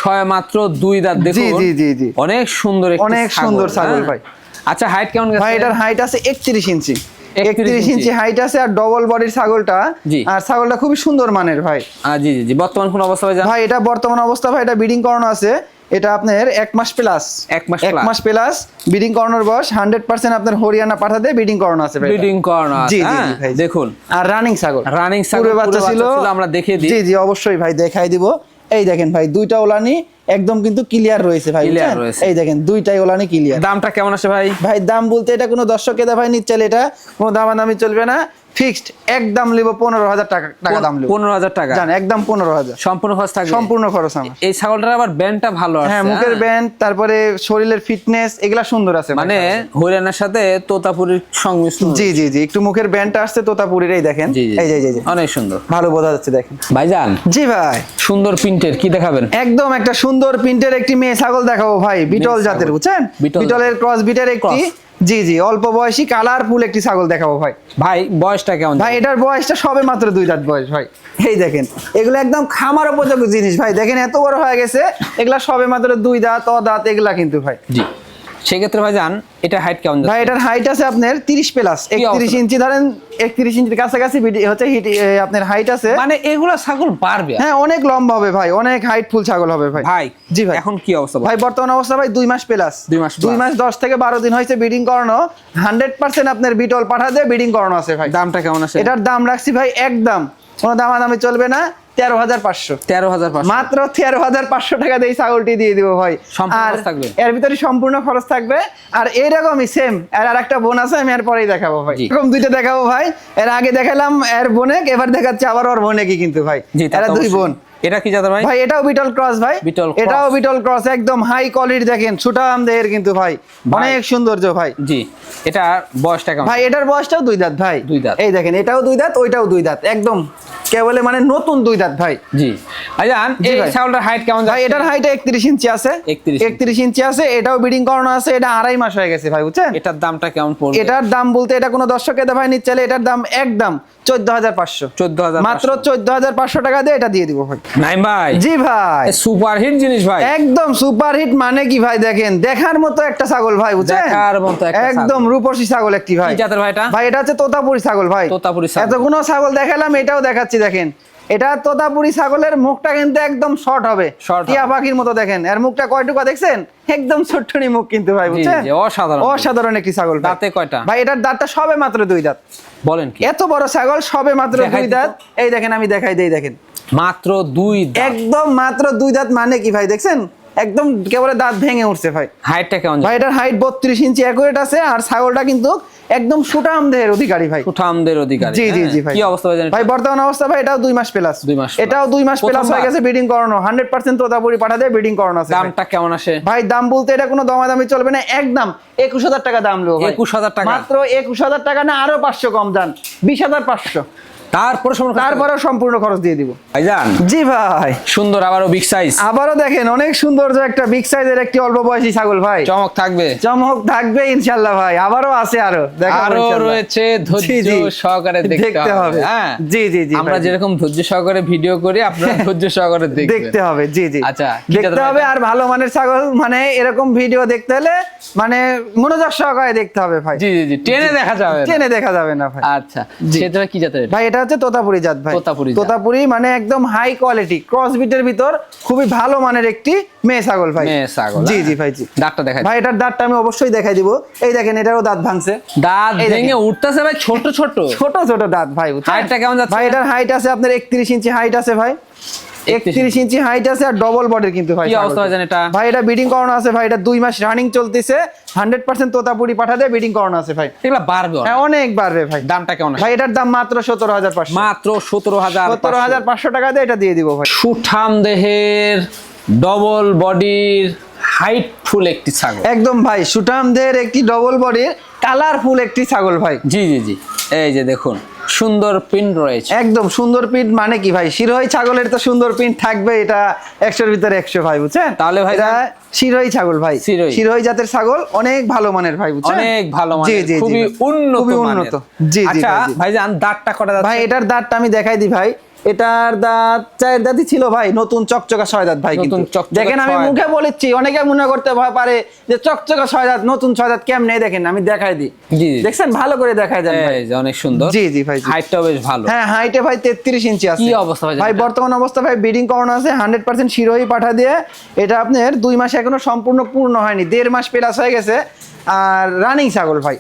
সবে মাত্র দুই দাঁত দেখুন। জি, জি, জি। অনেক সুন্দর অনেক সুন্দর ছাগল হ্যাঁ। ভাই। আচ্ছা হাইট কেমন গেছে? ভাই এটার হাইট আছে একত্রিশ ইঞ্চি। 31 একত্রিশ ইঞ্চি। হাইট আছে আর ডবল বডির ছাগলটা। আর ছাগলটা খুবই সুন্দর মানের ভাই। জি জি জি। বর্তমান কোন অবস্থা ভাই ভাই এটা বর্তমান অবস্থা ভাই এটা বিডিং করানো আছে। এটা আপনার এক মাস প্লাস এক মাস এক মাস প্লাস বিডিং করানোর বয়স হান্ড্রেড পার্সেন্ট আপনার হরিয়ানা পাঠাতে বিডিং করানো আছে ব্রিডিং করানো আছে, জি জি হ্যাঁ? ভাই দেখুন। আর রানিং ছাগল। রানিং ছাগল পুরো বাচ্চা ছিল আমরা দেখিয়ে দিই। জি জি অবশ্যই ভাই দেখাই দিব। এই দেখেন ভাই দুইটা ওলানি একদম কিন্তু ক্লিয়ার রয়েছে ভাই ক্লিয়ার রয়েছে। এই দেখেন দুইটাই ওলানি ক্লিয়ার দামটা কেমন আছে ভাই? ভাই দাম বলতে এটা কোনো দর্শক কেদা ভাই নিচ্ছে এটা কোনো দামাদামি চলবে না। ফিক্সড একদম লিব পনেরো হাজার টাকা টাকা দাম লিব। পনেরো হাজার টাকা। জান একদম পনেরো হাজার। সম্পূর্ণ খরচ থাকবে? সম্পূর্ণ খরচ আমার। এই ছাগলটার আবার ব্যান্ডটা ভালো আছে হ্যাঁ মুখের ব্যান্ড তারপরে শরীরের ফিটনেস এগুলা সুন্দর আছে মানে হরিয়ানার সাথে তোতাপুরির সংমিশ্রণ জি জি জি একটু মুখের ব্যান্ডটা আসছে তোতাপুরির এই দেখেন। জি জি এই যে যে অনেক সুন্দর। ভালো বোঝা যাচ্ছে দেখেন। ভাইজান? জি ভাই। সুন্দর প্রিন্টের কি দেখাবেন? একদম একটা সুন্দর প্রিন্টের একটি মেয়ে ছাগল দেখাবো ভাই বিটল জাতের বুঝছেন? বিটলের ক্রস বিটের একটি। জি জি অল্প বয়সী কালারফুল একটি ছাগল দেখাবো ভাই। ভাই বয়সটা কেমন? ভাই এটার বয়সটা সবে মাত্র দুই দাঁত বয়স ভাই। এই দেখেন এগুলো একদম খামার উপযোগী জিনিস ভাই। দেখেন এত বড় হয়ে গেছে এগুলা সবে মাত্র দুই দাঁত অদাঁত দাঁত এগুলা কিন্তু ভাই। জি। সেক্ষেত্রে ভাইজান এটা হাইট কেমন ভাই এটার হাইট আছে আপনার তিরিশ প্লাস একত্রিশ অবস্থা? ইঞ্চি ধরেন একত্রিশ ইঞ্চির কাছাকাছি হচ্ছে আপনার হাইট আছে। মানে এগুলা ছাগল পারবে হ্যাঁ অনেক লম্বা হবে ভাই অনেক হাইট ফুল ছাগল হবে ভাই। ভাই জি ভাই। এখন কি অবস্থা ভাই বর্তমান অবস্থা ভাই দুই মাস প্লাস দুই মাস দুই মাস দশ থেকে বারো দিন হয়েছে ব্রিডিং করানো। হান্ড্রেড পার্সেন্ট আপনার বিটল পাঠা দিয়ে ব্রিডিং করানো আছে ভাই। দামটা কেমন আছে? এটার দাম রাখছি ভাই একদম। কোনো দামাদামি চলবে না। তেরো হাজার পাঁচশো। তেরো হাজার মাত্র তেরো হাজার পাঁচশো টাকা দিয়ে ছাগলটি দিয়ে দিব ভাই। আর থাকবে? এর ভিতরে সম্পূর্ণ খরচ থাকবে। আর এইরকমই সেম এর আর একটা বোন আছে আমি এর পরেই দেখাবো ভাই। এরকম দুইটা দেখাবো ভাই। এর আগে দেখালাম এর বোনেক এবার দেখাচ্ছে আবার ওর বোনেকই কিন্তু ভাই। এরা দুই বোন। এটা কি জাতের ভাই? ভাই এটাও বিটল ক্রস ভাই। বিটল এটাও বিটল ক্রস একদম হাই কোয়ালিটি দেখেন সুটাম দেহের কিন্তু ভাই। অনেক সৌন্দর্য ভাই। জি এটা বয়সটা কেমন? ভাই এটার বয়সটাও দুই দাঁত ভাই। দুই দাঁত। এই দেখেন এটাও দুই দাঁত ওইটাও দুই দাঁত একদম কে বলে মানে নতুন দুই দাঁত ভাই। জি। জি এই ভাই। ছাগলটার হাইট কেমন ভাই এটার হাইট একত্রিশ ইঞ্চি আছে। 31 ইঞ্চি। আছে এটাও বিডিং করানো আছে এটা আড়াই মাস হয়ে গেছে ভাই বুঝছেন? এটার দামটা কেমন পড়বে? এটার দাম বলতে এটা কোনো দর্শকে ভাই নিচ্ছে এটার দাম একদম চোদ্দ হাজার পাঁচশো। চোদ্দ হাজার মাত্র চোদ্দ হাজার পাঁচশো টাকা দিয়ে এটা দিয়ে দিব ভাই। নাইম ভাই। জি ভাই। সুপার হিট জিনিস ভাই। একদম সুপার হিট মানে কি ভাই দেখেন দেখার মতো একটা ছাগল ভাই বুঝছেন? দেখার মতো একটা একদম রূপসী ছাগল একটি ভাই। কি জাতের ভাই এটা? ভাই এটা হচ্ছে তোতাপুরি ছাগল ভাই। তোতাপুরি ছাগল। এতগুলো ছাগল দেখালাম এটাও দেখাচ্ছি দেখেন। এটা তোতাপুরি ছাগলের মুখটা কিন্তু একদম শর্ট হবে। টিয়া পাখির মতো দেখেন। এর মুখটা কয়টুকা দেখছেন? একদম ছোট্টনি মুখ কিন্তু ভাই বুঝছেন জি, অসাধারণ। অসাধারণ একটি ছাগল। দাঁতে কয়টা? ভাই এটার দাঁতটা সবে মাত্র দুই দাঁত। বলেন কি? এত বড় ছাগল সবে মাত্র দুই দাঁত। এই দেখেন আমি দেখাই দেই দেখেন। মাত্র দুই দাঁত। একদম মাত্র দুই দাঁত মানে কি ভাই দেখছেন? একদম কেবলে দাঁত ভেঙে উঠছে ভাই। হাইটটা কেমন ভাই এটার হাইট বত্রিশ ইঞ্চি অ্যাকুরেট আছে আর ছাগলটা কিন্তু একদম সুটা আমদের অধিকারী ভাই। সুটা আমদের অধিকারী জি জি হ্যাঁ। জি ভাই। কি অবস্থা ভাই ভাই বর্তমান অবস্থা ভাই এটাও দুই মাস প্লাস দুই মাস এটাও দুই মাস প্লাস হয়ে গেছে ব্রিডিং করানো। 100% তোতাপুরি পাঠা দেয় ব্রিডিং করানো আছে দামটা কেমন আসে? ভাই দাম বলতে এটা কোনো দমাদামি চলবে না। একদম 21000 টাকা দাম লো ভাই। 21000 টাকা। মাত্র 21000 টাকা না আরও 500 কম দাম। 20500 তারপরে তারপরে সম্পূর্ণ খরচ দিয়ে দিব। ভাইজান। জি ভাই। সুন্দর আবারও বিগ সাইজ আবারও দেখেন অনেক সুন্দর একটা বিগ সাইজের একটি অল্প বয়সী ছাগল ভাই। চমক থাকবে। চমক থাকবে ভাই। আবারও আছে আরও। আরও রয়েছে ধৈর্য সহকারে দেখতে হবে। হ্যাঁ? জি জি জি আমরা যেরকম ধৈর্য সহকারে ভিডিও করি আপনারা হ্যাঁ। ধৈর্য সহকারে দেখতে হবে। জি জি। আচ্ছা দেখতে হবে আর ভালো মানের ছাগল মানে এরকম ভিডিও দেখতে হলে মানে মনোযোগ সহকারে দেখতে হবে ভাই। জি জি জি। টেনে দেখা যাবে টেনে দেখা যাবে না ভাই। আচ্ছা সেটা কি জাতের? ভাই এটা হচ্ছে তোতাপুরি জাত ভাই। তোতাপুরি তোতাপুরি মানে একদম হাই কোয়ালিটি ক্রস বিটের ভিতর খুবই ভালো মানের একটি মেয়ে ছাগল ভাই। মেয়ে ছাগল, জি হ্যাঁ। জি ভাই জি। দাঁতটা দেখাই। ভাই এটার দাঁতটা আমি অবশ্যই দেখাই দিব। এই দেখেন এটারও দাঁত ভাঙছে। দাঁত ভেঙে উঠতেছে ভাই ছোট ছোট। ছোট ছোট দাঁত ভাই? হাইটটা কেমন যাচ্ছে? ভাই এটার হাইট আছে আপনার একত্রিশ ইঞ্চি হাইট আছে ভাই। একত্রিশ ইঞ্চি হাইট আছে আর ডবল বডির কিন্তু ভাই কি অবস্থা। ভাইজান এটা? ভাই এটা বিডিং করানো আছে ভাই এটা দুই মাস রানিং চলতেছে হান্ড্রেড পার্সেন্ট তোতাপুরি পাঠা দিয়ে বিডিং করানো আছে ভাই। এগুলা বাড়বে হ্যাঁ অনেক বাড়বে ভাই। দামটা কেমন? ভাই এটার দাম মাত্র সতেরো হাজার পাঁচশো। মাত্র সতেরো হাজার সতেরো হাজার পাঁচশো টাকা দিয়ে এটা দিয়ে দিব ভাই। সুঠাম দেহের ডবল বডির হাইটফুল একটি ছাগল। একদম ভাই সুঠামদের একটি ডবল বডির কালারফুল একটি ছাগল ভাই। জি জি জি। এই যে দেখুন সুন্দর পিন্ট রয়েছে। একদম সুন্দর পিন্ট মানে কি ভাই? শিরোই ছাগলের তো সুন্দর পিন্ট থাকবে এটা একশোর ভিতরে একশো ভাই বুঝছেন? তাহলে ভাই শিরোই ছাগল ভাই। শিরোই জাতের ছাগল অনেক ভালো মানের ভাই বুঝছেন? অনেক ভালো মানে জি খুবই। উন্নত খুবই উন্নত। জি জি আচ্ছা। ভাইজান দাঁতটা কটা ভাই এটার দাঁতটা আমি দেখাই দিই ভাই। এটার দাঁত চায়ের দাঁতই ছিল ভাই নতুন চকচকা ছয় দাঁত ভাই কিন্তু। দেখেন আমি মুখে বলেছি অনেকে মনে করতে ভয় পারে যে চকচকা ছয় দাঁত নতুন ছয় দাঁত কেমনে? দেখেন আমি দেখাই দিই। দেখছেন? ভালো করে দেখাই দেন ভাই। অনেক সুন্দর। জি, জি ভাই। হাইটটাও বেশ ভালো। হ্যাঁ হাইটে ভাই তেত্রিশ ইঞ্চি আছে। কি অবস্থা ভাই ভাই বর্তমান অবস্থা ভাই ব্রিডিং করানো আছে হান্ড্রেড পার্সেন্ট শিরোই পাঠা দিয়ে। এটা আপনার দুই মাস এখনও সম্পূর্ণ পূর্ণ হয়নি দেড় মাস প্লাস হয়ে গেছে। আর রানিং ছাগল ভাই।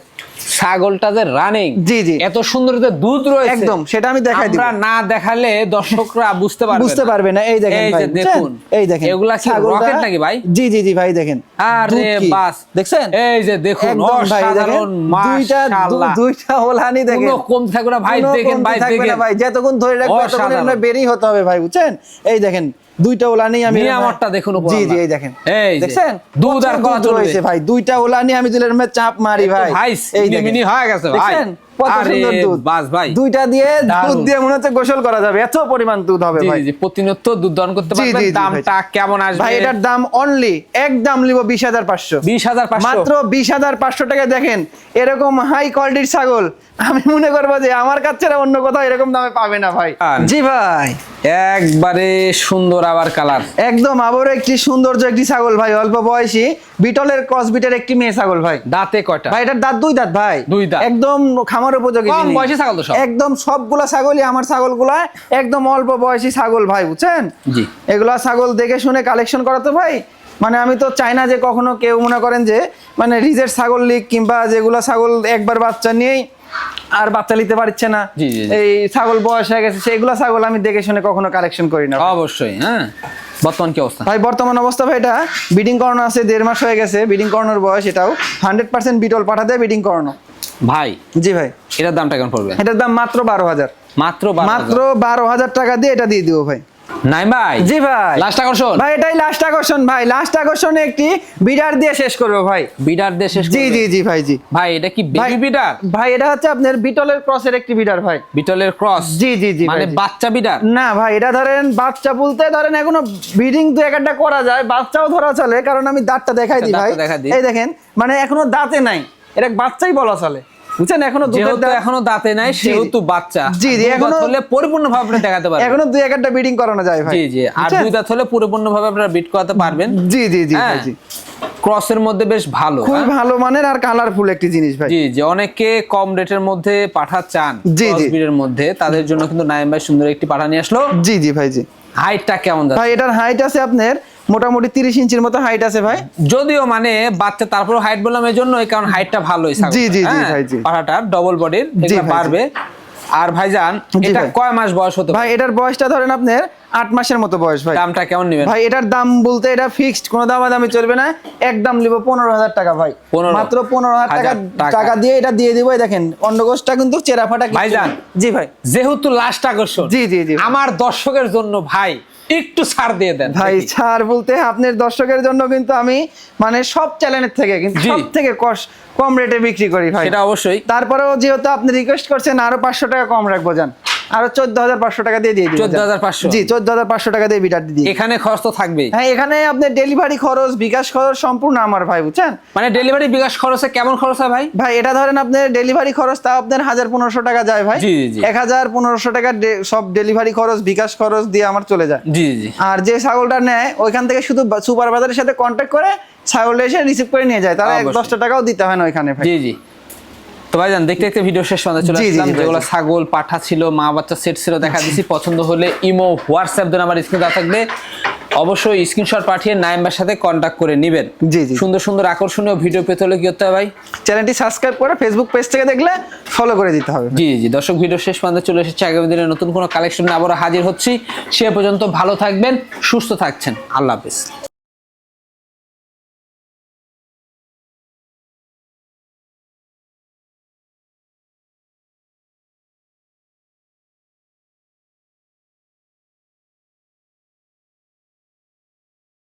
ছাগলটা যে রানিং জি, জি। এত সুন্দর যে দুধ রয়েছে একদম, সেটা আমি দেখাই দিব। আমরা না দেখালে দর্শকরা বুঝতে পারবে বুঝতে পারবে না। এই দেখেন ভাই দেখুন এই দেখেন এগুলা কি রকেট নাকি ভাই? জি জি জি ভাই দেখেন। আরে বাস দেখছেন? এই যে দেখুন একদম ভাই দেখেন। দুইটা দুইটা দেখেন। কোনো কমতি থাকবে না ভাই দেখেন ভাই দেখেন। ভাই যতক্ষণ ধরে রাখবে ততক্ষণ বেরি হতে হবে ভাই বুঝছেন? এই দেখেন দুইটা ওলা ওলানি আমি আমারটা দেখুন উপর জি জি এই দেখেন। এই দেখছেন? দুধ আর কলা চলে ভাই। দুইটা ওলা নিয়ে আমি দিলের চাপ মারি ভাই। এই মিনি মিনি হয়ে গেছে ভাই। দেখছেন কত আরে সুন্দর দুধ। বাস ভাই। দুইটা দিয়ে দুধ দিয়ে মনে হচ্ছে গোসল করা যাবে। এত পরিমাণ দুধ হবে ভাই। জি, জি প্রতিনিয়ত দুধ দহন করতে পারবেন। জি, জি, দামটা কেমন আসবে? ভাই এটার দাম অনলি এক দাম নিব বিশ পাঁচশো। বিশ হাজার পাঁচশো? মাত্র বিশ হাজার পাঁচশো টাকা দেখেন এরকম হাই কোয়ালিটির ছাগল। আমি মনে করব যে আমার কাছে অন্য কোথাও এরকম দামে পাবে না ভাই। জি ভাই। একবারে সুন্দর আবার কালার। একদম আবারও একটি সৌন্দর্য একটি ছাগল ভাই অল্প বয়সী। বিটলের ক্রস বিটের একটি মেয়ে ছাগল ভাই দাঁতে কয়টা ভাই এটার দাঁত দুই দাঁত ভাই দুই দাঁত। একদম খামার উপযোগী কম বয়সী ছাগল তো সব। একদম সবগুলা ছাগলই আমার ছাগলগুলা একদম অল্প বয়সী ছাগল ভাই বুঝছেন জি। এগুলা ছাগল দেখে শুনে কালেকশন করা তো ভাই মানে আমি তো চাই না যে কখনো কেউ মনে করেন যে মানে রিজের ছাগল লিক কিংবা যেগুলো ছাগল একবার বাচ্চা নিয়েই আর বাচ্চা নিতে পারছে না। এই ছাগল বয়স হয়ে গেছে সেইগুলা ছাগল আমি দেখে শুনে কখনো কালেকশন করি না। অবশ্যই হ্যাঁ। বর্তমান কি অবস্থা? ভাই বর্তমান অবস্থা ভাই এটা বিডিং করানো আছে দেড় মাস হয়ে গেছে বিডিং করানোর বয়স এটাও। হান্ড্রেড পার্সেন্ট বিটল পাঠাতে বিডিং করানো। ভাই জি ভাই। এটার দামটা কেমন পড়বে? এটার দাম মাত্র বারো হাজার। মাত্র মাত্র বারো হাজার টাকা দিয়ে এটা দিয়ে দিব ভাই। নাই ভাই। জি ভাই। লাস্ট আকর্ষণ। ভাই এটাই লাস্ট আকর্ষণ ভাই। লাস্ট আকর্ষণে একটি বিডার দিয়ে শেষ করব ভাই। বিডার দিয়ে শেষ জি জি জি ভাই জি। ভাই এটা কি বেবি বিডার ভাই এটা হচ্ছে আপনার বিটলের ক্রসের একটি বিডার ভাই। বিটলের ক্রস? জি জি জি মানে বাচ্চা বিডার না ভাই এটা ধরেন বাচ্চা বলতে ধরেন এখনও ব্রিডিং দু একটা করা যায় বাচ্চাও ধরা চলে কারণ আমি দাঁতটা দেখাই দিই ভাই। দেখাই এই দেখেন মানে এখনও দাঁতে নাই। এটা বাচ্চাই বলা চলে। বুঝছেন এখনও দুধের এখনও দাঁতে নাই সেহেতু বাচ্চা। জি, জি, এখনো- হলে আপনি দেখাতে পারবেন। এখনও দুই একটা করানো যায় ভাই। জি জি আর দুই দাঁত হলে আপনারা বিট করাতে পারবেন। জি জি জি হ্যাঁ জি ক্রসের মধ্যে বেশ ভালো খুবই হ্যাঁ? ভালো মানের আর কালারফুল একটি জিনিস ভাই। জি জি অনেকে কম রেটের মধ্যে পাঠা চান জি, জি। এর মধ্যে। তাদের জন্য কিন্তু নাইম ভাই সুন্দর একটি পাঠা নিয়ে আসলো। জি জি ভাই জি। হাইটটা কেমন ভাই এটার হাইট আছে আপনার মোটামুটি তিরিশ ইঞ্চির মতো হাইট আছে ভাই যদিও মানে বাচ্চা তারপর হাইট বললাম এই জন্য কারণ হাইটটা ভালোই জি, জি, জি, ভাই, জি। পাঠাটার ডবল বডির। পারবে আর ভাইজান এটা কয় মাস বয়স হতে ভাই এটার বয়সটা ধরেন আপনার আট মাসের মতো বয়স ভাই দামটা কেমন নেবেন ভাই এটার দাম বলতে এটা ফিক্সড কোনো দামাদামি চলবে না একদম নিব পনেরো হাজার টাকা ভাই 15 মাত্র পনেরো হাজার টাকা টাকা। দিয়ে এটা দিয়ে দিব দেখেন অন্ডকোষটা কিন্তু চেরা ফাটা ভাইজান। জি ভাই যেহেতু লাস্ট আকর্ষণ জি, জি, জি। আমার দর্শকের জন্য ভাই একটু ছাড় দিয়ে দেন ভাই ছাড় বলতে আপনার দর্শকের জন্য কিন্তু আমি মানে সব চ্যানেলের থেকে কিন্তু। সব থেকে কস কম রেটে বিক্রি করি ভাই। সেটা অবশ্যই। তারপরেও যেহেতু আপনি রিকোয়েস্ট করছেন আরও পাঁচশো টাকা কম রাখব যান আরও চোদ্দ হাজার পাঁচশো টাকা দিয়ে দিয়ে দিবো যান। 14,500 জি চোদ্দ হাজার পাঁচশো টাকা দিয়ে বিটার দিয়ে এখানে খরচ তো থাকবেই। হ্যাঁ এখানে আপনার ডেলিভারি খরচ বিকাশ খরচ সম্পূর্ণ আমার ভাই বুঝছেন? মানে ডেলিভারি বিকাশ খরচে কেমন খরচ হয় ভাই? ভাই এটা ধরেন আপনার ডেলিভারি খরচ তাও আপনার হাজার পনেরোশো টাকা যায় ভাই। এক হাজার পনেরোশো টাকা সব ডেলিভারি খরচ বিকাশ খরচ দিয়ে আমার চলে যায়। জি জি আর যে ছাগলটা নেয় ওইখান থেকে শুধু সুপার বাজারের সাথে কন্ট্যাক্ট করে ছাগলটা এসে রিসিভ করে নিয়ে যায়। তারা এক দশটা টাকাও দিতে হয় না ওইখানে ভাই। জি জি। তো ভাইজান দেখতে দেখতে ভিডিও শেষ পর্যন্ত চলে আসলাম। যেগুলো ছাগল পাঠা ছিল মা বাচ্চা সেট ছিল দেখা দিছি। পছন্দ হলে ইমো হোয়াটসঅ্যাপ দেন আমার স্ক্রিনে দেওয়া থাকবে। অবশ্যই স্ক্রিনশট পাঠিয়ে নাইম্বার সাথে কন্ট্যাক্ট করে নেবেন। জি, জি। সুন্দর সুন্দর আকর্ষণীয় ভিডিও পেতে হলে কি করতে হবে ভাই? চ্যানেলটি সাবস্ক্রাইব করে ফেসবুক পেজ থেকে দেখলে ফলো করে দিতে হবে। জি জি দর্শক ভিডিও শেষ পর্যন্ত চলে এসেছে। আগামী দিনে নতুন কোনো কালেকশন আবারও হাজির হচ্ছি। সে পর্যন্ত ভালো থাকবেন সুস্থ থাকছেন। আল্লাহ হাফিজ।